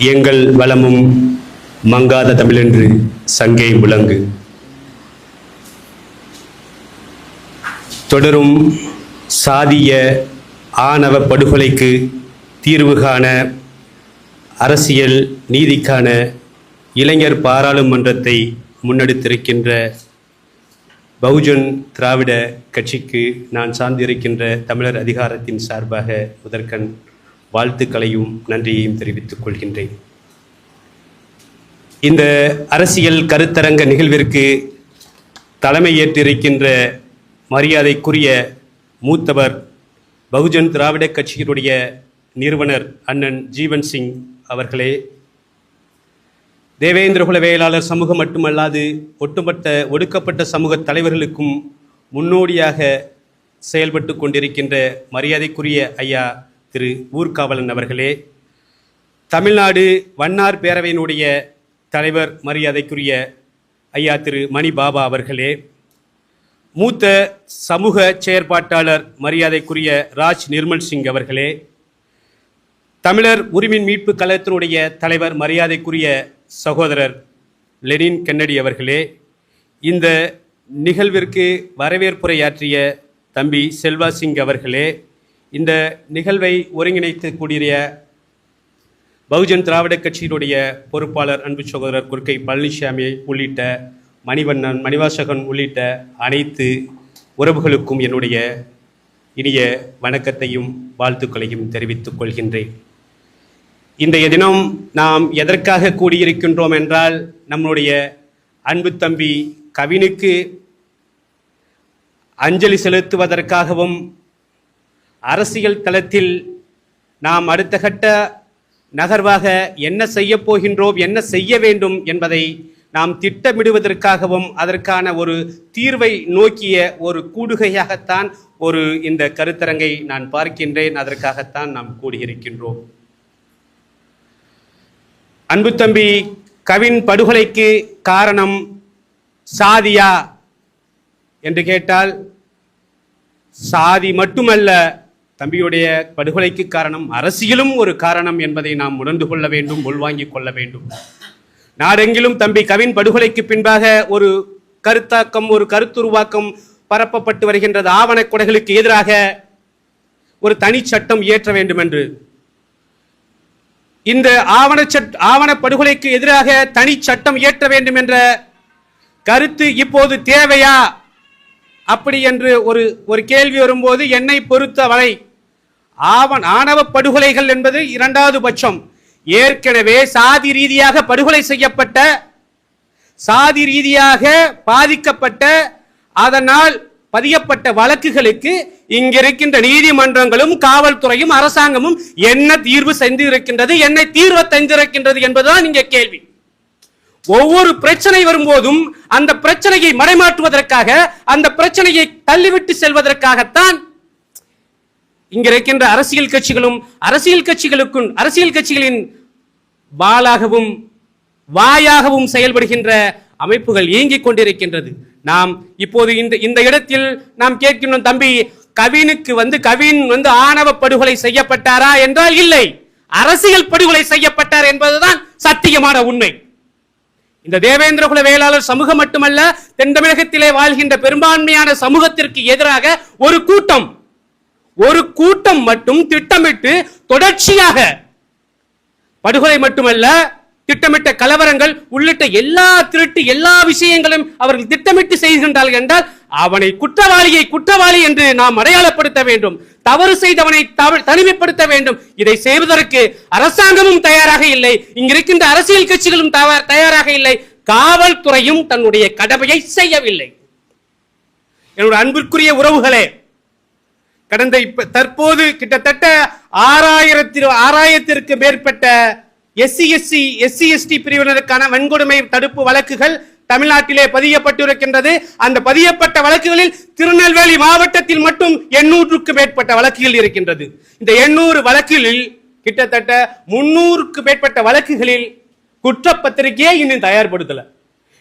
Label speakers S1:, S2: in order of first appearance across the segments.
S1: எங்கள் வளமும் மங்காத தமிழென்று சங்கை முழங்கு. தொடரும் சாதிய ஆணவ படுகொலைக்கு தீர்வு காண அரசியல் நீதிக்கான இளைஞர் பாராளுமன்றத்தை முன்னெடுத்திருக்கின்ற பகுஜன் திராவிட கட்சிக்கு நான் சார்ந்திருக்கின்ற தமிழர் அதிகாரத்தின் சார்பாக முதற்கண் வாழ்த்துக்களையும் நன்றியையும் தெரிவித்துக் கொள்கின்றேன். இந்த அரசியல் கருத்தரங்க நிகழ்விற்கு தலைமை ஏற்றிருக்கின்ற மரியாதைக்குரிய மூத்தவர் பகுஜன் திராவிட கட்சியினுடைய நிறுவனர் அண்ணன் ஜீவன் சிங் அவர்களே தேவேந்திரகுல வேளாளர் சமூகம் மட்டுமல்லாது ஒட்டுமொத்த ஒடுக்கப்பட்ட சமூக தலைவர்களுக்கும் முன்னோடியாக செயல்பட்டு கொண்டிருக்கின்ற மரியாதைக்குரிய ஐயா திரு ஊர்காவலன் அவர்களே தமிழ்நாடு வண்ணார் பேரவையினுடைய தலைவர் மரியாதைக்குரிய ஐயா திரு மணி பாபா அவர்களே மூத்த சமூக செயற்பாட்டாளர் மரியாதைக்குரிய ராஜ் நிர்மல் சிங் அவர்களே தமிழர் உரிமின் மீட்பு கழகத்தினுடைய தலைவர் மரியாதைக்குரிய சகோதரர் லெனின் கென்னடி அவர்களே இந்த நிகழ்விற்கு வரவேற்புரையாற்றிய தம்பி செல்வா சிங் அவர்களே இந்த நிகழ்வை ஒருங்கிணைத்து கூடிய பகுஜன் திராவிட கட்சியினுடைய பொறுப்பாளர் அன்பு சகோதரர் குறுக்கை பழனிசாமி உள்ளிட்ட மணிவண்ணன் மணிவாசகன் உள்ளிட்ட அனைத்து உறவுகளுக்கும் என்னுடைய இனிய வணக்கத்தையும் வாழ்த்துக்களையும் தெரிவித்துக் கொள்கின்றேன். இன்றைய தினம் நாம் எதற்காக கூடியிருக்கின்றோம் என்றால் நம்முடைய அன்பு தம்பி கவினுக்கு அஞ்சலி செலுத்துவதற்காகவும் அரசியல் தளத்தில் நாம் அடுத்த கட்ட நகர்வாக என்ன செய்ய போகின்றோம் என்ன செய்ய வேண்டும் என்பதை நாம் திட்டமிடுவதற்காகவும் அதற்கான ஒரு தீர்வை நோக்கிய ஒரு கூடுகையாகத்தான் ஒரு இந்த கருத்தரங்கை நான் பார்க்கின்றேன். அதற்காகத்தான் நாம் கூடியிருக்கின்றோம். அன்பு தம்பி கவின் படுகொலைக்கு காரணம் சாதியா? என்று கேட்டால் சாதி மட்டுமல்ல தம்பியுடைய படுகொலைக்கு காரணம் அரசியலும் ஒரு காரணம் என்பதை நாம் உணர்ந்து கொள்ள வேண்டும் உள்வாங்கிக் கொள்ள வேண்டும். நாடெங்கிலும் தம்பி கவின் படுகொலைக்கு பின்பாக ஒரு கருத்தாக்கம் ஒரு கருத்துருவாக்கம் பரப்பப்பட்டு வருகின்றது. ஆவண கொடைகளுக்கு எதிராக ஒரு தனி சட்டம் இயற்ற வேண்டும் என்று இந்த ஆவண சட் ஆவண படுகொலைக்கு எதிராக தனி சட்டம் இயற்ற வேண்டும் என்ற கருத்து இப்போது தேவையா? அப்படி என்று ஒரு ஒரு கேள்வி வரும்போது என்னை பொறுத்தவரை ஆவன் ஆணவ படுகொலைகள் என்பது இரண்டாவது பட்சம். ஏற்கனவே சாதி ரீதியாக படுகொலை செய்யப்பட்ட சாதி ரீதியாக பாதிக்கப்பட்ட அதனால் பதியப்பட்ட வழக்குகளுக்கு இங்கிருக்கின்ற நீதிமன்றங்களும் காவல்துறையும் அரசாங்கமும் என்ன தீர்வு சென்றிருக்கின்றது என்ன தீர்வு தந்திருக்கின்றது என்பதுதான் இங்கே கேள்வி. ஒவ்வொரு பிரச்சனை வரும்போதும் அந்த பிரச்சனையை மறைமாற்றுவதற்காக அந்த பிரச்சனையை தள்ளிவிட்டு செல்வதற்காகத்தான் இங்க இருக்கின்ற அரசியல் கட்சிகளும் அரசியல் கட்சிகளுக்கும் அரசியல் கட்சிகளின் வாளாகவும் வாயாகவும் செயல்படுகின்ற அமைப்புகள் இயங்கிக் கொண்டிருக்கின்றது. நாம் இப்போது இந்த இந்த இடத்தில் நாம் கேட்கின்றோம் தம்பி கவினுக்கு வந்து கவின் வந்து ஆணவ படுகொலை செய்யப்பட்டாரா? என்றால் இல்லை. அரசியல் படுகொலை செய்யப்பட்டார் என்பதுதான் சத்தியமான உண்மை. இந்த தேவேந்திரகுல வேளாளர் சமூகம் மட்டுமல்ல தென் தமிழகத்திலே வாழ்கின்ற பெரும்பான்மையான சமூகத்திற்கு எதிராக ஒரு கூட்டம் ஒரு கூட்டம் மட்டும் திட்டமிட்டு தொடர்ச்சியாக படுகொலை மட்டுமல்ல திட்டமிட்ட கலவரங்கள் உள்ளிட்ட எல்லா திருட்டு எல்லா விஷயங்களும் அவர்கள் திட்டமிட்டு செய்கின்றார்கள் என்றால் அவனை குற்றவாளியை குற்றவாளி என்று நாம் அடையாளப்படுத்த வேண்டும். தவறு செய்தவனை தவ- தனிமைப்படுத்த வேண்டும். இதை செய்வதற்கு அரசாங்கமும் தயாராக இல்லை. இங்கிருக்கின்ற அரசியல் கட்சிகளும் தவ- தயாராக இல்லை. காவல்துறையும் தன்னுடைய கடமையை செய்யவில்லை. என்னுடைய அன்பிற்குரிய உறவுகளே கடந்த இப்ப தற்போது கிட்டத்தட்ட ஆறாயிரத்தி ஆறாயிரத்திற்கு மேற்பட்ட எஸ்சி எஸ்சி எஸ்சி எஸ்டி பிரிவினருக்கான வன்கொடுமை தடுப்பு வழக்குகள் தமிழ்நாட்டிலே பதியப்பட்டிருக்கின்றது. அந்த பதியப்பட்ட வழக்குகளில் திருநெல்வேலி மாவட்டத்தில் மட்டும் எண்ணூற்றுக்கு மேற்பட்ட வழக்குகள் இருக்கின்றது. இந்த எண்ணூறு வழக்குகளில் கிட்டத்தட்ட முன்னூறுக்கு மேற்பட்ட வழக்குகளில் குற்றப்பத்திரிகையே இன்னும் தயார்படுத்தல.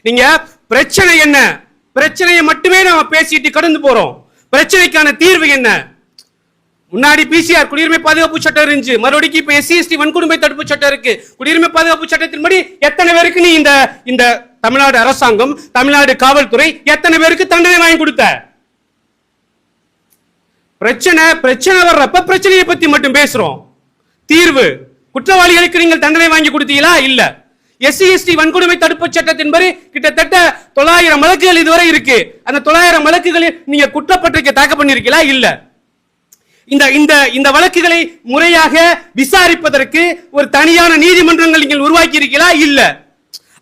S1: நீங்க பிரச்சனை என்ன? பிரச்சனையை மட்டுமே நாம பேசிட்டு கடந்து போறோம். பிரச்சனைக்கான தீர்வு என்ன? முன்னாடி பிசிஆர் குடியுரிமை பாதுகாப்பு சட்டம் இருந்துச்சு. மறுபடியும் இப்ப எஸ்சி எஸ்டி வன்கொடுமை தடுப்பு சட்டம் இருக்கு. குடியுரிமை பாதுகாப்பு சட்டத்தின்படி எத்தனை பேருக்கு நீ இந்த இந்த தமிழ்நாடு அரசாங்கம் தமிழ்நாடு காவல்துறை எத்தனை பேருக்கு தண்டனை வாங்கி கொடுத்த? பிரச்சனை பிரச்சனை வர்றப்ப பிரச்சனையை பத்தி மட்டும் பேசுறோம். தீர்வு. குற்றவாளிகளுக்கு நீங்கள் தண்டனை வாங்கி கொடுத்தீங்களா? இல்ல. எஸ்சி எஸ்டி வன்கொடுமை தடுப்பு சட்டத்தின்படி கிட்டத்தட்ட தொள்ளாயிரம் வழக்குகள் இதுவரை இருக்கு. அந்த தொள்ளாயிரம் வழக்குகளில் நீங்க குற்றப்பட்டிருக்க தாக்க பண்ணிருக்கீங்களா இல்லை. இந்த இந்த இந்த வழக்குகளை முறையாக விசாரிப்பதற்கு ஒரு தனியான நீதிமன்றங்கள் நீங்கள் உருவாக்கி இருக்கீங்களா இல்ல.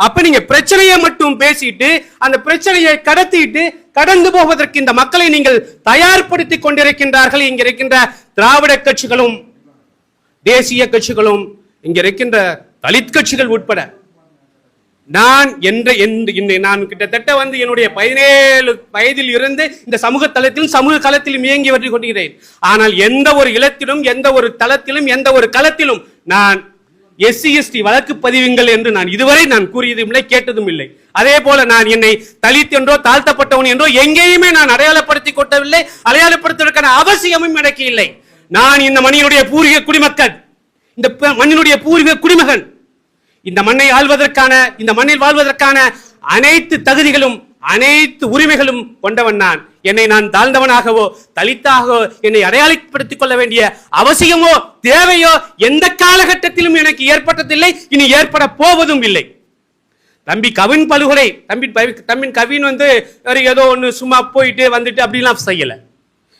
S1: அப்ப நீங்க பிரச்சனையை மட்டும் பேசிட்டு அந்த பிரச்சனையை கடத்திட்டு கடந்து போவதற்கு இந்த மக்களை நீங்கள் தயார்படுத்தி கொண்டிருக்கின்றார்கள். இங்க இருக்கின்ற திராவிட கட்சிகளும் தேசிய கட்சிகளும் இங்க இருக்கின்ற தலித் கட்சிகள் உட்பட. நான் என்ற என்று இந்த நான் கிட்டத்தட்ட வந்து என்னுடைய பதினேழு வயதில் இருந்து இந்த சமூக தளத்திலும் சமூக களத்திலும் இயங்கி வந்து கொண்டிருக்கிறேன். ஆனால் எந்த ஒரு இலத்திலும் எந்த ஒரு தளத்திலும் எந்த ஒரு களத்திலும் நான் எஸ்சி எஸ்டி வழக்கு பதிவுங்கள் என்று நான் இதுவரை நான் கூறியதும் இல்லை கேட்டதும் இல்லை அதே போல நான் என்னை தலித் என்றோ தாழ்த்தப்பட்டவன் என்றோ எங்கேயுமே நான் அடையாளப்படுத்திக் கொட்டவில்லை அடையாளப்படுத்துவதற்கான அவசியமும் எனக்கு இல்லை. நான் இந்த மண்ணினுடைய பூர்வீக குடிமக்கள் இந்த மண்ணினுடைய பூர்வீக குடிமகன் இந்த மண்ணை ஆள்வதற்கான இந்த மண்ணில் வாழ்வதற்கான அனைத்து தகுதிகளும் அனைத்து உரிமைகளும் கொண்டவன் நான். என்னை நான் தாழ்ந்தவனாகவோ தலித்தாகவோ என்னை அடையாளப்படுத்திக் கொள்ள வேண்டிய அவசியமோ தேவையோ எந்த காலகட்டத்திலும் எனக்கு ஏற்பட்டதில்லை. இனி ஏற்பட போவதும் இல்லை. தம்பி கவின் படுகொலை தம்பி பவி- கவின் வந்து வேற ஏதோ ஒன்று சும்மா போயிட்டு வந்துட்டு அப்படிலாம் செய்யலை.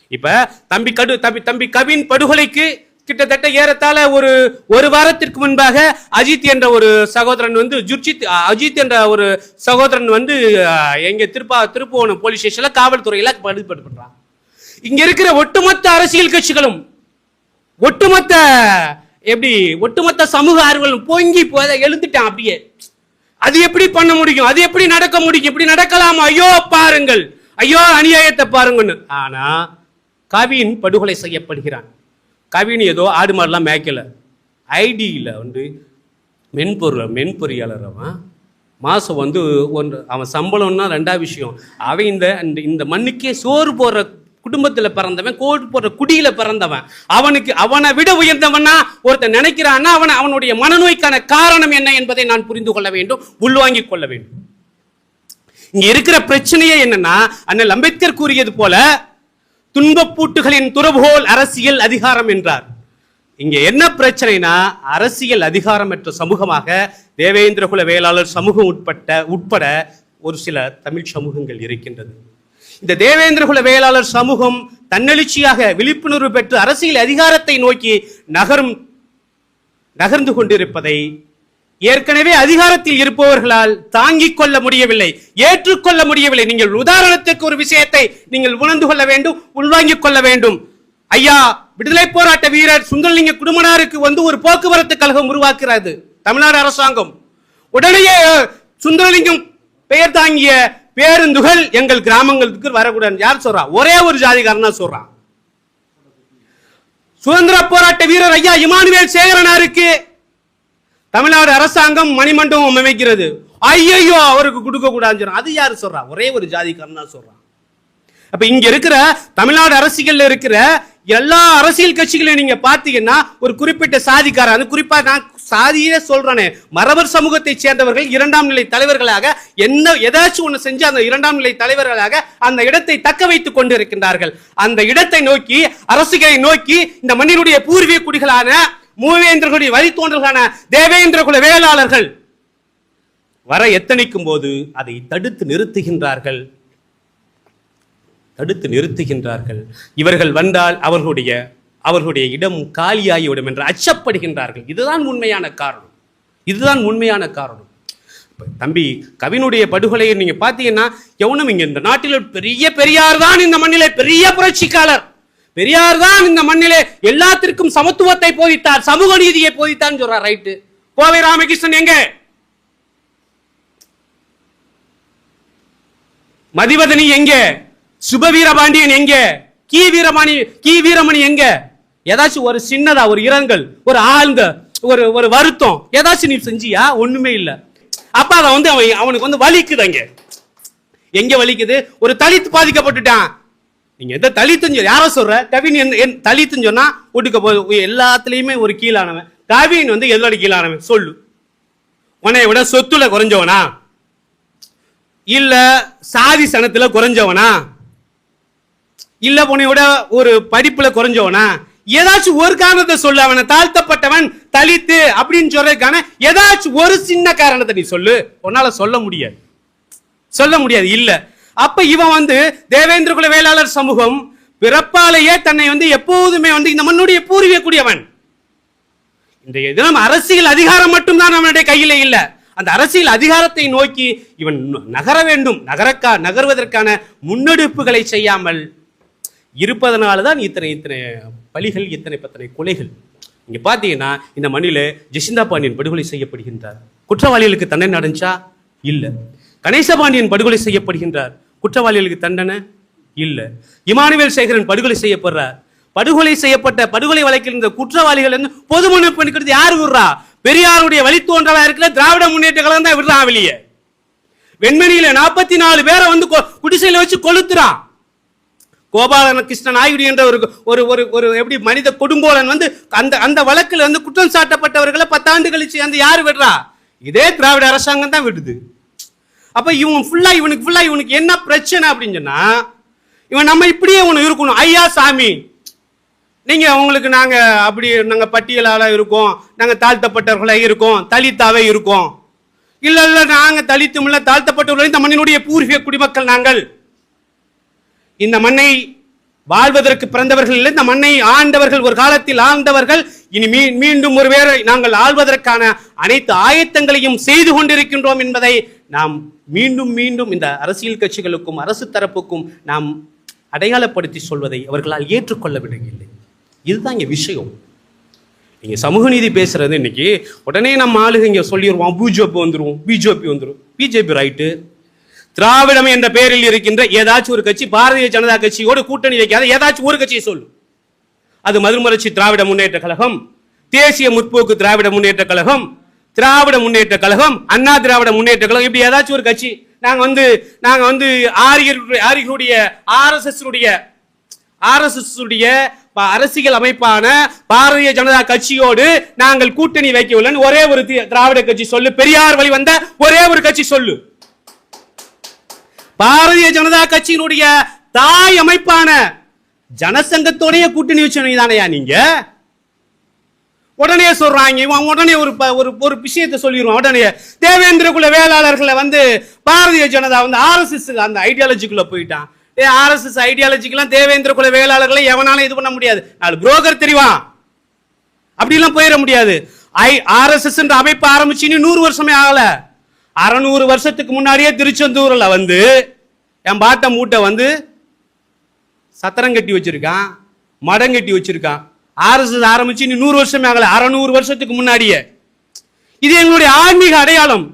S1: இப்போ தம்பி கடு தம்பி தம்பி கவின் படுகொலைக்கு கிட்டத்தட்ட ஏறத்தாழ ஒரு ஒரு வாரத்திற்கு முன்பாக அஜித் என்ற ஒரு சகோதரன் வந்து ஜுர்ஜித் அஜித் என்ற ஒரு சகோதரன் வந்து எங்க திருப்பா திருப்புவனம் போலீஸ் ஸ்டேஷன்ல காவல்துறையில பதிவு பண்றான் இங்க இருக்கிற ஒட்டுமொத்த அரசியல் கட்சிகளும் ஒட்டுமொத்த எப்படி ஒட்டுமொத்த சமூக ஆர்வலும் பொங்கி போத எழுந்துட்டான் அப்படியே. அது எப்படி பண்ண முடியும்? அது எப்படி நடக்க முடியும்? இப்படி நடக்கலாமா? ஐயோ பாருங்கள். ஐயோ அநியாயத்தை பாருங்கன்னு. ஆனா கவின் படுகொலை செய்யப்படுகிறான். கவின் ஏதோ ஆடு மாடெலாம் மேய்க்கல. ஐடியில் வந்து மென்பொருள் மென்பொறியாளர் அவன். மாதம் வந்து ஒன்று அவன் சம்பளம்னா ரெண்டாவது விஷயம். அவன் இந்த இந்த- இந்த மண்ணுக்கே சோறு போடுற குடும்பத்தில் பிறந்தவன் கோடு போடுற குடியில் பிறந்தவன். அவனுக்கு அவனை விட உயர்ந்தவனா ஒருத்தன் நினைக்கிறான்னா அவன் அவனுடைய மனநோய்க்கான காரணம் என்ன என்பதை நான் புரிந்து கொள்ள வேண்டும் உள்வாங்கிக் கொள்ள வேண்டும். இங்க இருக்கிற பிரச்சனையே என்னன்னா அண்ணல் அம்பேத்கர் கூறியது போல துன்பப்பூட்டுகளின் துறவுகோல் அரசியல் அதிகாரம் என்றார். இங்க என்ன பிரச்சனைனா அரசியல் அதிகாரமற்ற சமூகமாக தேவேந்திரகுல வேளாளர் சமூகம் உட்பட்ட உட்பட ஒரு சில தமிழ் சமூகங்கள் இருக்கின்றது. இந்த தேவேந்திரகுல வேளாளர் சமூகம் தன்னெழுச்சியாக விழிப்புணர்வு பெற்று அரசியல் அதிகாரத்தை நோக்கி நகரும் நகர்ந்து கொண்டிருப்பதை ஏற்கனவே அதிகாரத்தில் இருப்பவர்களால் தாங்கிக் கொள்ள முடியவில்லை ஏற்றுக்கொள்ள முடியவில்லை. நீங்கள் உதாரணத்துக்கு ஒரு விஷயத்தை நீங்கள் உணர்ந்து கொள்ள வேண்டும் உள்வாங்கிக் கொள்ள வேண்டும். ஐயா விடுதலை போராட்ட வீரர் சுந்தரலிங்க குடும்பனாருக்கு வந்து ஒரு போக்குவரத்து கழகம் உருவாக்குறது தமிழ்நாடு அரசாங்கம். உடனே சுந்தரலிங்கம் பெயர் தாங்கிய பேருந்துகள் எங்கள் கிராமங்களுக்கு வரக்கூடாது. யார் சொல்றா? ஒரே ஒரு ஜாதிகாரன் தான் சொல்றான். சுதந்திர போராட்ட வீரர் ஐயா இமானுவேல் சேகரனாருக்கு தமிழ்நாடு அரசாங்கம் மணிமண்டபம் அமைக்கிறது. ஐயையோ அவருக்கு கொடுக்க கூடாதுன்னு அது யாரு சொல்றா? ஒரே ஒரு ஜாதிக்காரன் தான் சொல்றான். அப்ப இங்க இருக்கிற தமிழ்நாடு அரசியல் இருக்கிற எல்லா அரசியல் கட்சிகளையும் நீங்க பாத்தீங்கன்னா ஒரு குறிப்பிட்ட சாதிக்காரன் அது குறிப்பா நான் சாதியே சொல்றேனே மரபர் சமூகத்தை சேர்ந்தவர்கள் இரண்டாம் நிலை தலைவர்களாக என்ன ஏதாச்சும் ஒண்ணு செஞ்சு அந்த இரண்டாம் நிலை தலைவர்களாக அந்த இடத்தை தக்க வைத்துக் கொண்டிருக்கின்றார்கள். அந்த இடத்தை நோக்கி அரசுகளை நோக்கி இந்த மண்ணினுடைய பூர்வீக குடிகளான மூவேந்திரர்களுடைய வழித்தோன்றல்களான தேவேந்திர குல வேளாளர்கள். வர எத்தனிக்கும் போது அதை தடுத்து நிறுத்துகின்றார்கள். தடுத்து நிறுத்துகின்றார்கள். இவர்கள் வந்தால் அவர்களுடைய அவர்களுடைய இடம் காலியாகிவிடும் என்று அச்சப்படுகின்றார்கள். இதுதான் உண்மையான காரணம். இதுதான் உண்மையான காரணம். தம்பி கவினுடைய படுகொலையை நீங்க பார்த்தீங்கன்னா எவனும் இங்க இந்த நாட்டில் பெரிய பெரியார் தான் இந்த மண்ணிலே பெரிய புரட்சிக்காரர். பெரியார் தான் இந்த மண்ணிலே எல்லாத்திற்கும் சமத்துவத்தை போதித்தார் சமூக நீதியை போதித்தார் சொல்றார் ரைட்டு கோவை ராமகிருஷ்ணன் எங்க? மதிவதனி எங்க? சுபவீரபாண்டியன் எங்க? கி வீரமணி கி வீரமணி எங்க? ஏதாச்சும் ஒரு சின்னதா ஒரு இரங்கல் ஒரு ஆழ்ந்த ஒரு ஒரு வருத்தம் ஏதாச்சும் நீ செஞ்சியா? ஒண்ணுமே இல்ல. அப்ப அதை வந்து அவன் அவனுக்கு வந்து வலிக்குது அங்க. எங்க வலிக்குது? ஒரு தலித் பாதிக்கப்பட்டுட்டான். நீங்க எதை தலித்துன்னு சொல்லி- யார சொல்ற? கவின் என்ன- என் தலித்துன்னு சொன்னா வீட்டுக்கு போய் எல்லாத்துலயுமே ஒரு கீழானவன். கவின் வந்து எதோட கீழானவன்? சொல்லு. உன்னை விட சொத்துல குறைஞ்சவனா? இல்ல சாதி சனத்துல குறைஞ்சவனா? இல்ல உன்னை விட ஒரு படிப்புல குறைஞ்சவனா? ஏதாச்சும் ஒரு காரணத்தை சொல்லு அவனை தாழ்த்தப்பட்டவன் தலித்து அப்படின்னு சொல்றதுக்கான ஏதாச்சும் ஒரு சின்ன காரணத்தை நீ சொல்லு. உன்னால சொல்ல முடியாது. சொல்ல முடியாது. இல்லை. அப்ப இவன் வந்து தேவேந்திர குல வேளாளர் சமூகம் பிறப்பாலேயே தன்னை வந்து எப்போதுமே வந்து இந்த மண்ணுடைய பூர்வீக இன்றைய தினம் அரசியல் அதிகாரம் மட்டும்தான் அவனுடைய கையில இல்ல. அந்த அரசியல் அதிகாரத்தை நோக்கி இவன் நகர வேண்டும் நகரக்கா நகர்வதற்கான முன்னெடுப்புகளை செய்யாமல் இருப்பதனால தான் இத்தனை இத்தனை பலிகள் இத்தனை பத்தனை கொலைகள். நீங்கள் பார்த்தீங்கன்னா இந்த மண்ணில ஜெசிந்தா பாண்டியன் படுகொலை செய்யப்படுகின்றார். குற்றவாளிகளுக்கு தண்டனை நடந்துச்சா கணேச பாண்டியன் படுகொலை செய்யப்படுகின்றார். குற்றவாளிகளுக்கு தண்டனை? இல்லை. இமானுவேல் சேகரன் படுகொலை செய்யப்படுறார் படுகொலை செய்யப்பட்ட படுகொலை வழக்கில் இருந்த குற்றவாளிகள் பொது மனு பண்ணிக்கிறது யார் விடுறா? பெரியாருடைய வழித்தோன்றலா இருக்கிற திராவிட முன்னேற்ற கழகம் தான் விடுறான் வெளியே. வெண்மணியில நாற்பத்தி நாலு பேரை வந்து கொ- குடிசையில வச்சு கொளுத்துறான் கோபாலகிருஷ்ணன் நாயுடு என்ற ஒரு ஒரு ஒரு ஒரு எப்படி மனித கொடுங்கோலன் வந்து அந்த அந்த வழக்கில் வந்து குற்றம் சாட்டப்பட்டவர்களை பத்தாண்டு கழிச்சு அந்த யார் விடுறா? இதே திராவிட அரசாங்கம் தான் விடுது. அப்ப இவன் ஃபுல்லா இவனுக்கு ஃபுல்லா இவனுக்கு என்ன பிரச்சனை அப்படின்னு சொன்னா இவன் நம்ம இப்படியே ஒன்று இருக்கணும். ஐயா சாமி நீங்க உங்களுக்கு நாங்க அப்படி நாங்க பட்டியலால இருக்கோம். நாங்க தாழ்த்தப்பட்டவர்களா இருக்கோம். தலித்தாவே இருக்கோம். இல்ல இல்ல நாங்க தலித்தும் இல்ல தாழ்த்தப்பட்டவர்கள் இந்த மண்ணினுடைய பூர்வீக குடிமக்கள் நாங்கள். இந்த மண்ணை வாழ்வதற்கு பிறந்தவர்கள் இல்லை இந்த மண்ணை ஆண்டவர்கள் ஒரு காலத்தில் ஆழ்ந்தவர்கள் இனி மீ- மீண்டும் ஒருவேளை நாங்கள் ஆழ்வதற்கான அனைத்து ஆயத்தங்களையும் செய்து கொண்டிருக்கின்றோம் என்பதை நாம் மீண்டும் மீண்டும் இந்த அரசியல் கட்சிகளுக்கும் அரசு தரப்புக்கும் நாம் அடையாளப்படுத்தி சொல்வதை அவர்களால் ஏற்றுக்கொள்ளவில்லை இதுதான் இங்க விஷயம். நீங்க சமூக நீதி பேசுறது இன்னைக்கு உடனே நம்ம ஆளுங்க இங்க சொல்லிடுவோம் பிஜேபி வந்துடும் பிஜேபி வந்துடும் பிஜேபி ரைட்டு திராவிடம் என்ற பெயரில் இருக்கின்ற ஏதாச்சும் ஒரு கட்சி பாரதிய ஜனதா கட்சியோடு கூட்டணி வைக்காத ஏதாச்சும் ஒரு கட்சியை சொல்லும் அது மதுமலர்ச்சி திராவிட முன்னேற்ற கழகம் தேசிய முற்போக்கு திராவிட முன்னேற்ற கழகம் திராவிட முன்னேற்ற கழகம் அண்ணா திராவிட முன்னேற்ற கழகம் இப்படி ஏதாச்சும் ஒரு கட்சி. நாங்க வந்து நாங்க வந்து ஆரியர் ஆரியர்களுடைய ஆர்எஸ்எஸ் உடைய ஆர்எஸ்எஸ் உடைய அரசியல் அமைப்பான பாரதிய ஜனதா கட்சியோடு நாங்கள் கூட்டணி வைக்கவில்லைன்னு ஒரே ஒரு தி- திராவிட கட்சி சொல்லு. பெரியார் வழி வந்த ஒரே ஒரு கட்சி சொல்லு. பாரதிய ஜனதா கட்சியினுடைய தாய் அமைப்பான ஜனசங்கத்தோடைய கூட்டணி வச்சு தானையா நீங்க? உடனே சொல்றாங்க. இவன் உடனே ஒரு ஒரு ஒரு விஷயத்தை சொல்லிடுவான். உடனே தேவேந்திரகுல வேளாளர்களை வந்து பாரதிய ஜனதா வந்து ஆர்எஸ்எஸ்க்கு அந்த ஐடியாலஜிக்குள்ள போயிட்டான். ஏ ஆர்எஸ்எஸ் ஐடியாலஜிக்கெல்லாம் தேவேந்திர குல வேளாளர்களை எவனாலும் இது பண்ண முடியாது. நாலு புரோக்கர் தெரிவான் அப்படிலாம் போயிட முடியாது. ஐ ஆர்எஸ்எஸ் என்ற அமைப்பு ஆரம்பிச்சு இன்னும் நூறு வருஷமே ஆகல. அறநூறு வருஷத்துக்கு முன்னாடியே திருச்செந்தூரில் வந்து என் பாட்ட மூட்டை வந்து சத்திரம் கட்டி வச்சிருக்கான் மடம் கட்டி வச்சிருக்கான். ஆர்எஸ்எஸ் ஆரம்பிச்சு இன்னும் நூறு வருஷமே ஆகல. அறநூறு வருஷத்துக்கு முன்னாடியே. இது எங்களுடைய ஆன்மீக அடையாளம்.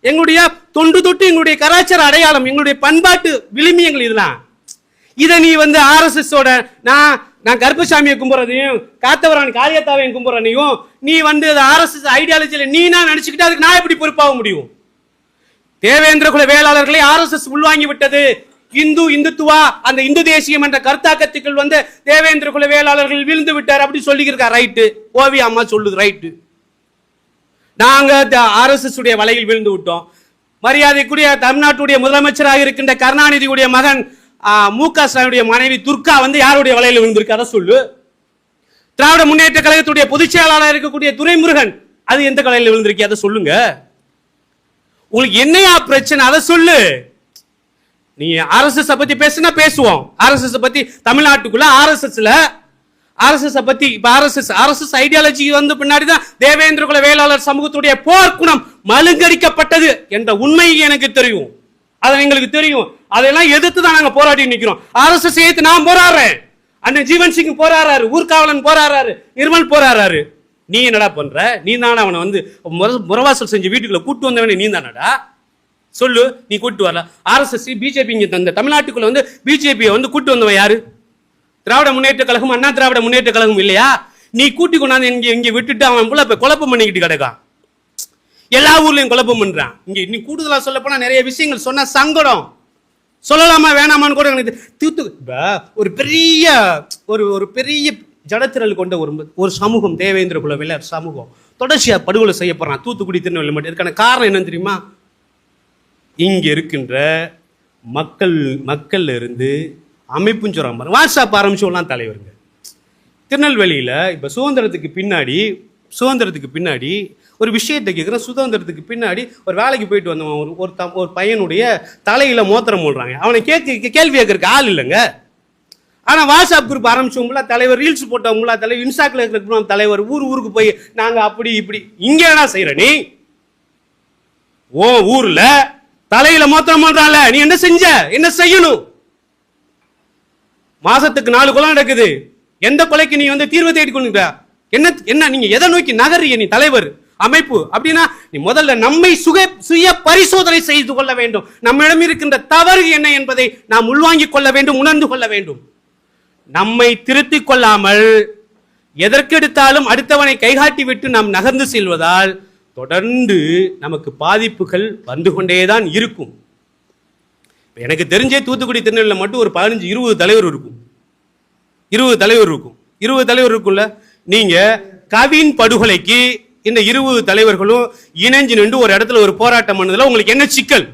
S1: எங்களுடைய தொண்டு தொட்டு எங்களுடைய கலாச்சார அடையாளம் எங்களுடைய பண்பாட்டு விளிமியங்கள் இதெல்லாம் இதை நீ வந்து ஆர்எஸ்எஸோட நான் நான் கர்ப்பசாமியை கும்புறதையும் காத்தவரான் காளியத்தாவையும் கும்புறனையும் நீ வந்து ஆர்எஸ்எஸ் ஐடியாலஜியில் நீ நான் நினைச்சுக்கிட்டு அதுக்கு நான் எப்படி பொறுப்பாக முடியும்? தேவேந்திர குல வேளாளர்களை ஆர்எஸ்எஸ் உள்வாங்கி விட்டது. இந்து இந்துத்துவா அந்த இந்து தேசியம் என்ற கருத்தாக்கத்துக்குள் வந்து தேவேந்திர குல வேளாளர்கள் விழுந்து விட்டார் அப்படி சொல்லியிருக்கா ரைட்டு ஓவிய அம்மா சொல்லுது ரைட்டு நாங்க ஆர்எஸ்எஸ் உடைய வலையில் விழுந்து விட்டோம். மரியாதைக்குரிய தமிழ்நாட்டுடைய முதலமைச்சராக இருக்கின்ற கருணாநிதியுடைய மகன் மு க ஸ்டாலினுடைய மனைவி துர்கா வந்து யாருடைய வலையில் விழுந்திருக்கு அதை சொல்லு. திராவிட முன்னேற்ற கழகத்துடைய பொதுச் செயலாளராக இருக்கக்கூடிய துரைமுருகன் அது எந்த கலையில் விழுந்திருக்கு அதை சொல்லுங்க. உங்களுக்கு என்னையா பிரச்சனை? அதை சொல்லு. நீ ஆர்எஸ்எஸ் பத்தி பேசுனா பேசுவோம். ஆர்எஸ்எஸ் பத்தி தமிழ்நாட்டுக்குள்ள ஆர்எஸ்எஸ்ல ஆர்எஸ்எஸ் பத்தி இப்ப ஆர்எஸ்எஸ் ஆர்எஸ்எஸ் ஐடியாலஜி வந்து பின்னாடி தான் தேவேந்திர குல வேளாளர் சமூகத்துடைய போர்க்குணம் மழுங்கடிக்கப்பட்டது என்ற உண்மை எனக்கு தெரியும். அது எங்களுக்கு தெரியும். அதெல்லாம் எதிர்த்து தான் நாங்க போராடி நிக்கிறோம். ஆர்எஸ்எஸ் எதிர்த்து நான் போராடுறேன். அண்ணன் ஜீவன் சிங் போராடுறாரு ஊர்காவலன் போராடுறாரு நிர்மல் போராடுறாரு. நீ என்னடா பண்ற? நீ தானே அவனை வந்து முறவாசல் செஞ்சு வீட்டுக்குள்ள கூட்டு வந்தவனே நீ தானடா? சொல்லு நீ கூட்டு வரல ஆர்எஸ்எஸ் பிஜேபி இங்கே தந்த தமிழ்நாட்டுக்குள்ள வந்து பிஜேபியை வந்து கூட்டு வந்தவன் யாரு? திராவிட முன்னேற்ற கழகம் அண்ணா திராவிட முன்னேற்ற கழகம் இல்லையா? நீ கூட்டி கொண்டாந்து இங்கே இங்கே விட்டுட்டு அவன் புள்ள இப்போ குழப்பம் பண்ணிக்கிட்டு கிடக்கான். எல்லா ஊர்லேயும் குழப்பம் பண்ணுறான் இங்கே நீ கூடுதலாக சொல்ல நிறைய விஷயங்கள் சொன்ன சங்கடம். சொல்லலாமா வேணாமான்னு கூட எனக்கு தூத்து இப்போ ஒரு பெரிய ஒரு ஒரு பெரிய ஜடத்திரல் கொண்ட ஒரு ஒரு சமூகம் தேவேந்திர குலவில் சமூகம். தொடர்ச்சியாக படுகொலை செய்யப்படுறான் தூத்துக்குடி திருநெல்வேலி மட்டும். இதுக்கான காரணம் என்னன்னு தெரியுமா? இங்கே இருக்கின்ற மக்கள் மக்கள்ல இருந்து அமைப்பும் பாருங்க. வாட்ஸ்அப் ஆரம்பிச்சோம்லாம் தலைவருங்க. திருநெல்வேலியில் இப்போ சுதந்திரத்துக்கு பின்னாடி சுதந்திரத்துக்கு பின்னாடி ஒரு விஷயத்தை கேட்குறேன் சுதந்திரத்துக்கு பின்னாடி ஒரு வேலைக்கு போயிட்டு வந்தவன் ஒரு ஒரு த- ஒரு பையனுடைய தலையில் மோத்திரம் போடுறாங்க. அவனை கேட்க கேள்வி கேட்குறக்கு ஆள் இல்லைங்க. ஆனால் வாட்ஸ்அப் குரூப் ஆரம்பிச்சவங்களா தலைவர் ரீல்ஸ் போட்டவங்களா தலைவர் இன்ஸ்டாக்கில் இருக்கிற தலைவர் ஊர் ஊருக்கு போய் நாங்கள் அப்படி இப்படி இங்கே என்ன செய்கிற நீ? ஓ ஊரில் தலையில மோத்திரம் பண்றான்ல. நீ என்ன செஞ்ச? என்ன செய்யணும்? மாசத்துக்கு நாலு குலம் நடக்குது. எந்த கொலைக்கு நீ வந்து தீர்வு தேடி கொண்டு என்ன என்ன நீங்க எதை நோக்கி நகரிய நீ தலைவர்? அமைப்பு. அப்படின்னா நீ முதல்ல நம்மை சுக சுய பரிசோதனை செய்து கொள்ள வேண்டும். நம்மிடம் இருக்கின்ற தவறு என்ன என்பதை நாம் உள்வாங்கிக் கொள்ள வேண்டும் உணர்ந்து கொள்ள வேண்டும். நம்மை திருத்திக் கொள்ளாமல் எதற்கெடுத்தாலும் அடுத்தவனை கைகாட்டி விட்டு நாம் நகர்ந்து செல்வதால் தொடர்ந்து நமக்கு பாதிப்புகள் வந்து கொண்டே தான் இருக்கும் எனக்கு தெரிஞ்சே தூத்துக்குடி திருநெல்வேலியில் மட்டும் ஒரு பதினஞ்சு இருபது தலைவர் இருக்கும். இருபது தலைவர் இருக்கும். இருபது தலைவர் இருக்கும்ல? நீங்கள் கவின் படுகொலைக்கு இந்த இருபது தலைவர்களும் இணைஞ்சு நின்று ஒரு இடத்துல ஒரு போராட்டம் பண்ணதில் உங்களுக்கு என்ன சிக்கல்?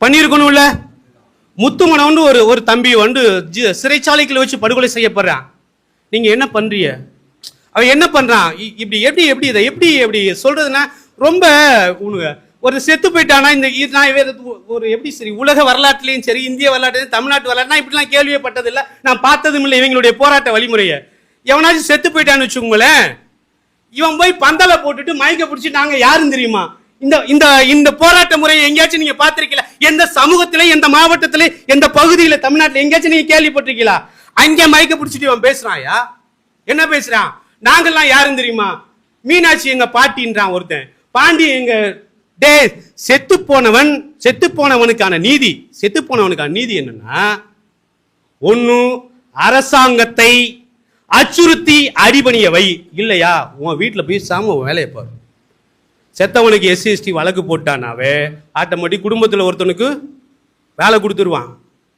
S1: பண்ணியிருக்கணும்ல? முத்துமணவன் ஒரு ஒரு தம்பி வந்து ஜி- சிறைச்சாலைக்குள்ள வச்சு படுகொலை செய்யப்படுறான். நீங்கள் என்ன பண்ணுறீங்க அவன் என்ன பண்ணுறான் இ- இப்படி எப்படி எப்படி இதை எப்படி எப்படி சொல்கிறதுனா ரொம்ப உனக்கு ஒரு செத்து போயிட்டானா இந்த இது நான் வேறு ஒரு எப்படி சரி உலக வரலாற்றுலையும் சரி இந்திய வரலாற்றுலையும் தமிழ்நாட்டு வரலாற்று இப்படிலாம் கேள்விப்பட்டதில்லை. நான் பார்த்ததும் இல்லை இவங்களுடைய போராட்ட வழிமுறையை. எவனாச்சும் செத்து போயிட்டான்னு வச்சுக்கோங்களேன். இவன் போய் பந்தலை போட்டுட்டு மயக்க பிடிச்சி நாங்கள் யாருன்னு தெரியுமா? இந்த இந்த இந்த போராட்ட முறையை எங்கேயாச்சும் நீங்க பார்த்துருக்கீல எந்த சமூகத்திலே எந்த மாவட்டத்திலே எந்த பகுதியில் தமிழ்நாட்டில் எங்கேயாச்சும் நீங்க கேள்விப்பட்டிருக்கீங்களா? அங்கே மயக்க பிடிச்சிட்டு இவன் பேசுறான்யா என்ன பேசுறான்? நாங்கள்லாம் யாரும் தெரியுமா? மீனாட்சி எங்க பாட்டின்றான் ஒருத்தன். பாண்டி எங்க டே செத்து போனவன் செத்து போனவனுக்கான நீதி. செத்து போனவனுக்கான நீதி என்னன்னா ஒன்னு அரசாங்கத்தை அச்சுறுத்தி அடிபணிய வை. இல்லையா? உன் வீட்டில் பேசாம உன் வேலையை பாரு. செத்தவனுக்கு எஸ்சிஎஸ்டி வழக்கு போட்டானாவே ஆட்டோமேட்டிக் குடும்பத்தில் ஒருத்தனுக்கு வேலை கொடுத்துருவான்.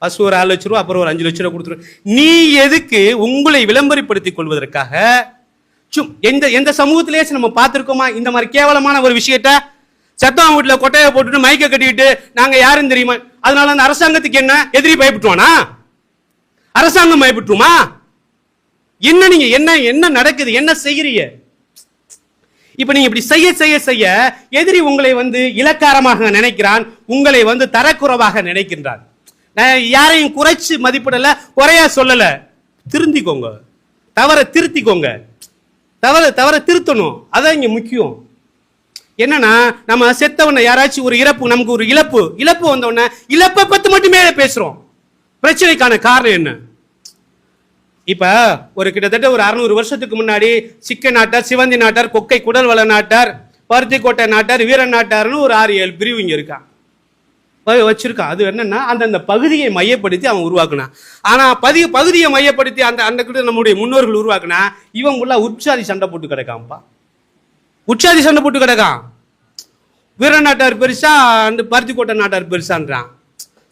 S1: ஃபஸ்ட் ஒரு ஆறு லட்ச ரூபா அப்புறம் ஒரு அஞ்சு லட்ச ரூபா கொடுத்துருவான் நீ எதுக்கு உங்களை விளம்பரப்படுத்திக் கொள்வதற்காக சும் எந்த எந்த சமூகத்திலேயே நம்ம பார்த்திருக்கோமா? இந்த மாதிரி கேவலமான ஒரு விஷயத்த செத்தவன் வீட்டில் கொட்டையை போட்டுட்டு மைக்கை கட்டிக்கிட்டு நாங்க யாரும் தெரியுமா? அதனால அந்த அரசாங்கத்துக்கு என்ன? எதிரி பயப்பட்டுவானா அரசாங்கம் பயப்பட்டுருமா? என்ன நீங்க என்ன என்ன நடக்குது? என்ன செய்கிறீங்க இப்ப நீங்க இப்படி செய்ய செய்ய செய்ய எதிரி உங்களை வந்து இலக்காரமாக நினைக்கிறான் உங்களை வந்து தரக்குறைவாக நினைக்கின்றான். யாரையும் குறைச்சு மதிப்பிடல குறையா சொல்லல. திருந்திக்கோங்க. தவற திருத்திக்கோங்க. தவற தவற திருத்தணும். அதான் இங்கே முக்கியம். என்னன்னா நம்ம செத்தவன யாராச்சும் ஒரு இறப்பு நமக்கு ஒரு இழப்பு. இழப்பு வந்தவொடனே இழப்பை பற்றி மட்டுமே பேசுகிறோம் பிரச்சனைக்கான காரணம் என்ன? இப்போ ஒரு கிட்டத்தட்ட ஒரு அறுநூறு வருஷத்துக்கு முன்னாடி சிக்க நாட்டார் சிவந்தி நாட்டார் கொக்கை குடல் வள நாட்டார் பருத்திக்கோட்டை நாட்டார் வீரன் நாட்டார்னு ஒரு ஆறு ஏழு பிரிவு இங்கே இருக்கான் வச்சிருக்கான் அது என்னன்னா அந்தந்த பகுதியை மையப்படுத்தி அவன் உருவாக்குனான் ஆனால் பதி பகுதியை மையப்படுத்தி அந்த அந்த கிட்ட நம்முடைய முன்னோர்கள் உருவாக்குனா இவன் உள்ள உற்சாதி சண்டை போட்டு கிடக்கான்ப்பா உற்சாதி சண்டை போட்டு கிடக்கான் வீர நாட்டார் பெருசா அந்த பருத்திக்கோட்டை நாட்டார் பெருசான்றான்.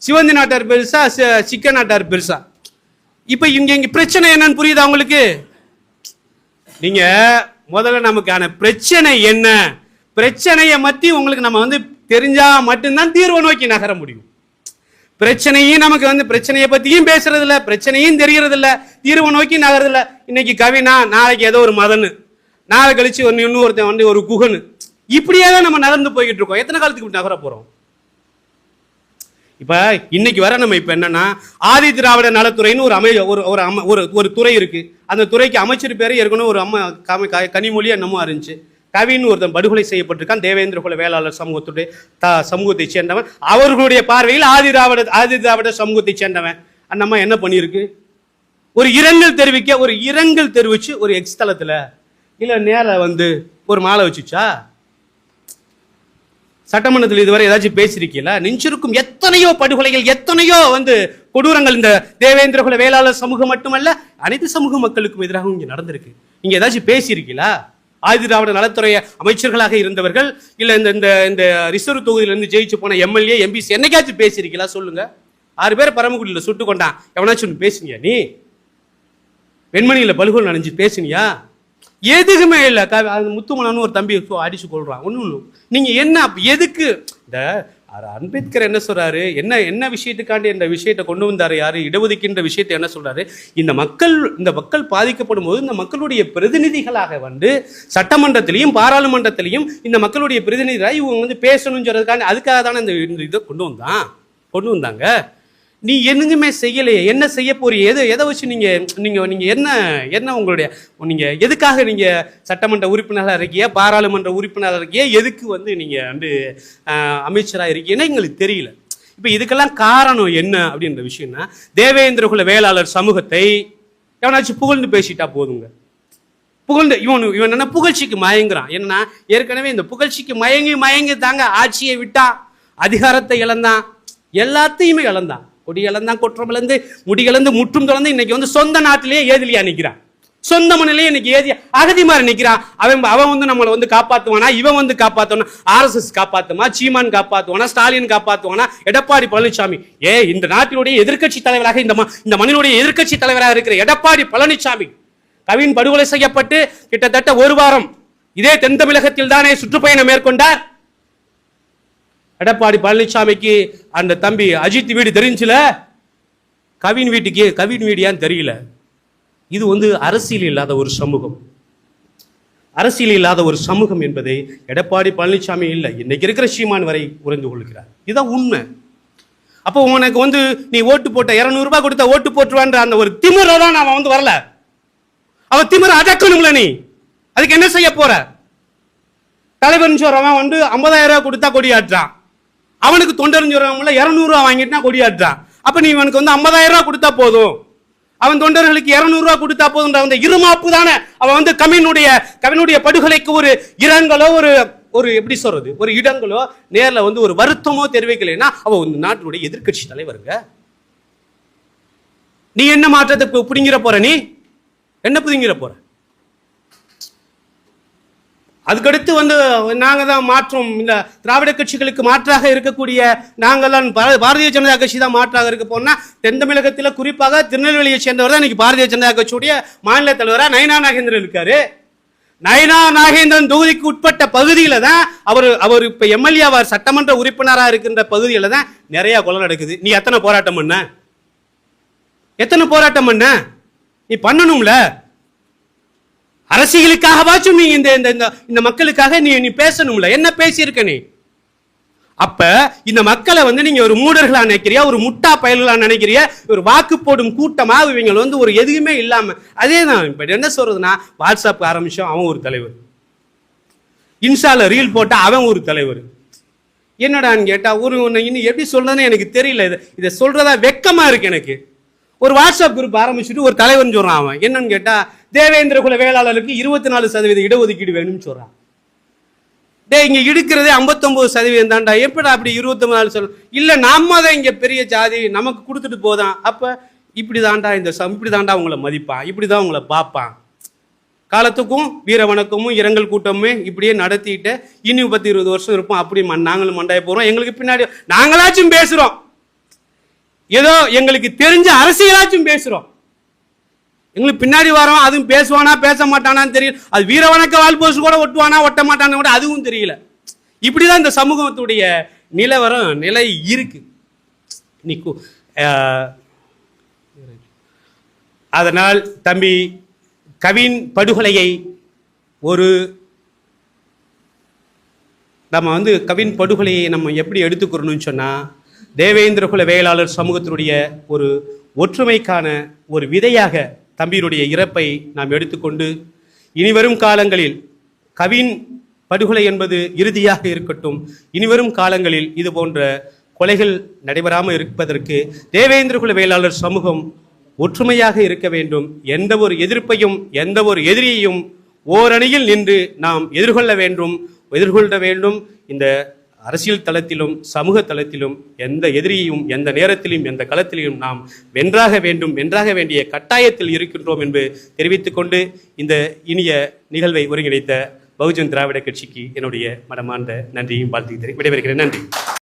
S1: சிவந்தி நாட்டார் பெருசா சிக்க நாட்டார் பெருசா. இப்போ இங்க இங்க பிரச்சனை என்னன்னு புரியுதா உங்களுக்கு? நீங்க முதல்ல நமக்கான பிரச்சனை என்ன? பிரச்சனையை மத்தி உங்களுக்கு நம்ம வந்து தெரிஞ்சா மட்டும்தான் தீர்வை நோக்கி நகர முடியும். பிரச்சனையும் நமக்கு வந்து பிரச்சனையை பத்தியும் பேசுறதில்ல பிரச்சனையும் தெரியறது தீர்வை நோக்கி நகர்றது இன்னைக்கு கவினா நாளைக்கு ஏதோ ஒரு மதனு. நாளை கழிச்சு ஒன்று இன்னொருத்தன் வந்து ஒரு குகனு. இப்படியே தான் நம்ம நகர்ந்து போய்கிட்டு இருக்கோம். எத்தனை காலத்துக்கு நகர போறோம்? இப்ப இன்னைக்கு வர நம்ம இப்ப என்னன்னா ஆதி திராவிட நலத்துறைன்னு ஒரு அமை ஒரு ஒரு அம ஒரு ஒரு துறை இருக்கு. அந்த துறைக்கு அமைச்சர் பேரு ஏற்கனவே ஒரு அம்மா க- கனிமொழி என்னமோ இருந்துச்சு கவின்னு ஒருத்தன் படுகொலை செய்யப்பட்டிருக்கான். தேவேந்திர குல வேளாளர் சமூகத்துடைய த சமூகத்தை சேர்ந்தவன். அவர்களுடைய பார்வையில் ஆதி திராவிட ஆதி திராவிட சமூகத்தை சேர்ந்தவன். அண்ணம்மா என்ன பண்ணியிருக்கு? ஒரு இரங்கல் தெரிவிக்க ஒரு இரங்கல் தெரிவிச்சு ஒரு எக்ஸ் தளத்தில் இல்லை நேராக வந்து ஒரு மாலை வச்சுச்சா? சட்டமன்றத்தில் இதுவரை ஏதாச்சும் பேசியிருக்கீங்களா? நெஞ்சிருக்கும் எத்தனையோ படுகொலைகள் எத்தனையோ வந்து கொடூரங்கள் இந்த தேவேந்திர குல வேளாளர் சமூகம் மட்டுமல்ல அனைத்து சமூக மக்களுக்கும் எதிராகவும் இங்கே நடந்திருக்கு. நீங்கள் ஏதாச்சும் பேசியிருக்கீங்களா? ஆதி திராவிட நலத்துறை அமைச்சர்களாக இருந்தவர்கள் இல்லை இந்த இந்த இந்த ரிசர்வ் தொகுதியிலிருந்து ஜெயிச்சு போன எம்எல்ஏ எம்பிசி என்னைக்காச்சும் பேசியிருக்கீங்களா சொல்லுங்க. ஆறு பேர் பரமக்குடியில் சுட்டு கொண்டான். எவனாச்சும் ஒன்று பேசுனியா நீ? வெண்மணியில் பல்கோல் நனைஞ்சு பேசுனியா? எதுக்குமே இல்லை. க- ஒரு தம்பி அடிச்சு கொள்றான் ஒன்றும் இல்லை. என்ன எதுக்கு? இந்த அம்பேத்கர் என்ன சொல்றாரு? என்ன என்ன விஷயத்துக்காண்டி இந்த விஷயத்தை கொண்டு வந்தாரு யாரு? இடஒதுக்கின்ற விஷயத்தை என்ன சொல்றாரு? இந்த மக்கள் இந்த மக்கள் பாதிக்கப்படும் போது இந்த மக்களுடைய பிரதிநிதிகளாக வந்து சட்டமன்றத்திலையும் பாராளுமன்றத்திலையும் இந்த மக்களுடைய பிரதிநிதிகளாக இவங்க வந்து பேசணும்னு சொல்றதுக்காண்டி அதுக்காக தானே இந்த இந்த இதை கொண்டு வந்தான்? கொண்டு வந்தாங்க. நீ என்னங்குமே செய்யலையே என்ன செய்ய போறீங்க எது எதை வச்சு நீங்க நீங்க நீங்க என்ன என்ன உங்களுடைய நீங்க எதுக்காக நீங்க சட்டமன்ற உறுப்பினராக இருக்கீங்க? பாராளுமன்ற உறுப்பினராக இருக்கீங்க? எதுக்கு வந்து நீங்க வந்து அமைச்சராக அமைச்சரா இருக்கீங்கன்னு எங்களுக்கு தெரியல. இப்போ இதுக்கெல்லாம் காரணம் என்ன அப்படின்ற விஷயம்னா தேவேந்திரகுல வேளாளர் சமூகத்தை எவனாச்சும் புகழ்ந்து பேசிட்டா போதுங்க. புகழ்ந்து இவன் இவன் என்ன புகழ்ச்சிக்கு மயங்குறான். என்னன்னா ஏற்கனவே இந்த புகழ்ச்சிக்கு மயங்கி மயங்கி தாங்க ஆட்சியை விட்டா அதிகாரத்தை இழந்தான். எல்லாத்தையுமே இழந்தான். கொடி இழந்தான் கொற்றம் இழந்து முற்றும் தொடர்ந்து இன்னைக்கு வந்து சொந்த நாட்டிலேயே ஏதிலியா நிற்கிறான் சொந்த மண்ணிலேயே இன்னைக்கு ஏதி அகதி மாதிரி அவன் அவன் வந்து நம்மளை வந்து காப்பாற்றுவானா இவன் வந்து காப்பாற்றுவானா ஆர்எஸ்எஸ் காப்பாத்துமா? சீமான் காப்பாற்றுவானா ஸ்டாலின் காப்பாற்றுவானா எடப்பாடி பழனிசாமி ஏ இந்த நாட்டினுடைய எதிர்க்கட்சி தலைவராக இந்த ம- இந்த மண்ணினுடைய எதிர்க்கட்சி தலைவராக இருக்கிற எடப்பாடி பழனிசாமி கவின் படுகொலை செய்யப்பட்டு கிட்டத்தட்ட ஒரு வாரம் இதே தென் தமிழகத்தில் தானே சுற்றுப்பயணம் மேற்கொண்டார்? எடப்பாடி பழனிசாமிக்கு அந்த தம்பி அஜித் வீடு தெரிஞ்சில? கவின் வீட்டுக்கு கவின் வீடியான்னு தெரியல? இது வந்து அரசியல் இல்லாத ஒரு சமூகம். அரசியல் இல்லாத ஒரு சமூகம் என்பதை எடப்பாடி பழனிசாமி இல்லை இன்னைக்கு இருக்கிற சீமான் வரை உறைந்து கொள்கிறார். இதுதான் உண்மை. அப்போ உனக்கு வந்து நீ ஓட்டு போட்ட 200 ரூபாய் கொடுத்தா ஓட்டு போட்டுருவான்ற அந்த ஒரு திமிர தான் அவன் வந்து வரல. அவன் திமிர அடக்கணும்ல நீ. அதுக்கு என்ன செய்ய போற? தலைவர்னு சொல்றவன் வந்து 50000 ரூபாய் கொடுத்தா கொடியாட்டுறான். அவனுக்கு தொண்டர்னு இரநூறுவா 200 ரூபாய் வாங்கிட்டுனா கொடியாட்டுறான். அப்போ நீ இவனுக்கு வந்து ஐம்பதாயிரம் ரூபா கொடுத்தா போதும். அவன் தொண்டர்களுக்கு இரநூறுவா கொடுத்தா போதும்ன்ற அந்த இருமாப்பு தானே. அவன் வந்து கவினுடைய கவினுடைய படுகொலைக்கு ஒரு இரங்கலோ ஒரு ஒரு எப்படி சொல்றது ஒரு இடங்களோ நேரில் வந்து ஒரு வருத்தமோ தெரிவிக்கலைன்னா அவன் இந்த நாட்டினுடைய எதிர்க்கட்சி தலைவருங்க நீ என்ன மாற்றத்தை பிடிங்கிற போற நீ? என்ன பிடிங்கிற போற? அதுக்கடுத்து வந்து நாங்கள் தான் மாற்றோம். இந்த திராவிட கட்சிகளுக்கு மாற்றாக இருக்கக்கூடிய நாங்கள்லாம் பா- பாரதிய ஜனதா கட்சி தான் மாற்றாக இருக்க போனால் தென் தமிழகத்தில் குறிப்பாக திருநெல்வேலியை சேர்ந்தவர் தான் இன்னைக்கு பாரதிய ஜனதா கட்சியுடைய மாநில தலைவராக நயனா நாகேந்திரன் இருக்காரு. நயனா நாகேந்திரன் தொகுதிக்கு உட்பட்ட பகுதியில் தான் அவர் அவர் இப்போ எம்எல்ஏ அவர் சட்டமன்ற உறுப்பினராக இருக்கின்ற பகுதியில் தான் நிறையா கொலை நடக்குது. நீ எத்தனை போராட்டம் பண்ண? எத்தனை போராட்டம் பண்ண? நீ பண்ணணும்ல. அரசியலுக்காகவாச்சும் நீ இந்த இந்த இந்த- இந்த மக்களுக்காக நீ நீ பேசணும்ல. என்ன பேசியிருக்க நீ? அப்ப இந்த மக்களை வந்து நீங்க ஒரு மூடர்களா நினைக்கிறியா? ஒரு முட்டா பயல்களா நினைக்கிறியா? ஒரு வாக்கு போடும் கூட்டமா இவங்க வந்து ஒரு எதுவுமே இல்லாம. அதே தான் இப்ப என்ன சொல்றதுன்னா வாட்ஸ்அப் ஆரம்பிச்சோம் அவன் ஒரு தலைவர். இன்ஸ்டால ரீல் போட்டா அவன் ஒரு தலைவர். என்னடான்னு கேட்டா ஒரு இன்னும் எப்படி சொல்றதுன்னு எனக்கு தெரியல. இதை இதை சொல்றதா வெக்கமா இருக்கு எனக்கு. ஒரு வாட்ஸ்அப் குரூப் ஆரம்பிச்சுட்டு ஒரு தலைவர்னு சொல்கிறான் அவன். என்னன்னு கேட்டால் தேவேந்திர குல வேளாளருக்கு இருபத்தி நாலு சதவீத இடஒதுக்கீடு வேணும்னு சொல்கிறான் டே இங்கே இடுக்கிறதே 59% சதவீதம் தான்டா. எப்படா அப்படி இருபத்தி நாலு சொல் இல்லை நம்ம தான் இங்கே பெரிய ஜாதி. நமக்கு கொடுத்துட்டு போதான். அப்போ இப்படி தாண்டா இந்த சம் இப்படி தாண்டா உங்களை மதிப்பான். இப்படி தான் உங்களை பார்ப்பான் காலத்துக்கும் வீர வணக்கமும் இரங்கல் கூட்டமுமே இப்படியே நடத்திட்டு இனி பத்து இருபது வருஷம் இருப்போம். அப்படி நாங்களும் மண்டாய போகிறோம் எங்களுக்கு பின்னாடி நாங்களாச்சும் பேசுகிறோம் ஏதோ எங்களுக்கு தெரிஞ்ச அரசியலாச்சும் பேசுறோம். எங்களுக்கு பின்னாடி வரோம் அதுவும் பேசுவானா பேச மாட்டானான்னு தெரியல. அது வீர வணக்க வால்போஸ் கூட ஒட்டுவானா ஒட்ட மாட்டான்னு கூட அதுவும் தெரியல. இப்படிதான் இந்த சமூகத்துடைய நிலவரம் நிலை இருக்கு. நீ அதனால் தம்பி கவின் படுகொலையை ஒரு நம்ம வந்து கவின் படுகொலையை நம்ம எப்படி எடுத்துக்கிறோம்னு தேவேந்திர தேவேந்திரகுல வேளாளர் சமூகத்தினுடைய ஒரு ஒற்றுமைக்கான ஒரு விதையாக தம்பியினுடைய இறப்பை நாம் எடுத்துக்கொண்டு இனிவரும் காலங்களில் கவின் படுகொலை என்பது இறுதியாக இருக்கட்டும். இனிவரும் காலங்களில் இது போன்ற கொலைகள் நடைபெறாமல் இருப்பதற்கு தேவேந்திரகுல வேளாளர் சமூகம் ஒற்றுமையாக இருக்க வேண்டும். எந்த ஒரு எதிர்ப்பையும் எந்த ஒரு எதிரியையும் ஓரணியில் நின்று நாம் எதிர்கொள்ள வேண்டும். எதிர்கொள்ள வேண்டும். இந்த அரசியல் தளத்திலும் சமூக தளத்திலும் எந்த எதிரியையும் எந்த நேரத்திலும் எந்த களத்திலும் நாம் வென்றாக வேண்டும் வென்றாக வேண்டிய கட்டாயத்தில் இருக்கின்றோம் என்று தெரிவித்துக் கொண்டு இந்த இனிய நிகழ்வை ஒருங்கிணைத்த பகுஜன் திராவிட கட்சிக்கு என்னுடைய மனமார்ந்த நன்றியும் வாழ்த்து விடைபெறுகிறேன். நன்றி.